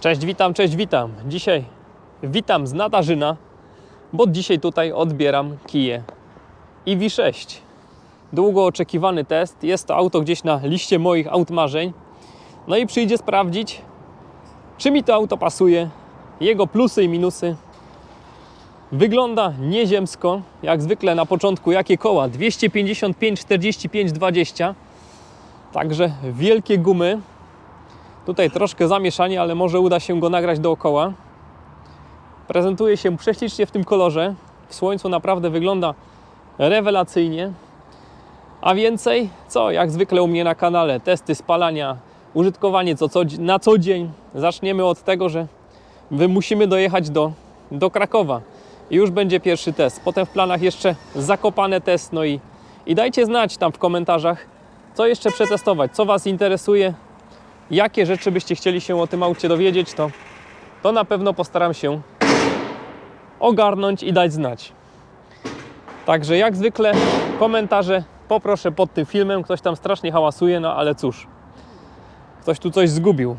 Cześć, witam, cześć, witam. Dzisiaj witam z Nadarzyna, bo dzisiaj tutaj odbieram kije EV6. Długo oczekiwany test. Jest to auto gdzieś na liście moich aut marzeń. No i przyjdzie sprawdzić, czy mi to auto pasuje, jego plusy i minusy. Wygląda nieziemsko, jak zwykle na początku jakie koła 255, 45, 20. Także wielkie gumy. Tutaj troszkę zamieszanie, ale może uda się go nagrać dookoła. Prezentuje się prześlicznie w tym kolorze. W słońcu naprawdę wygląda rewelacyjnie. A więcej, co jak zwykle u mnie na kanale, testy spalania, użytkowanie co, co, na co dzień. Zaczniemy od tego, że musimy dojechać do, do Krakowa. I już będzie pierwszy test. Potem w planach jeszcze zakopane test. No i, i dajcie znać tam w komentarzach, co jeszcze przetestować, co Was interesuje, jakie rzeczy byście chcieli się o tym aucie dowiedzieć, to, to na pewno postaram się ogarnąć i dać znać. Także jak zwykle komentarze poproszę pod tym filmem. Ktoś tam strasznie hałasuje, no ale cóż, ktoś tu coś zgubił.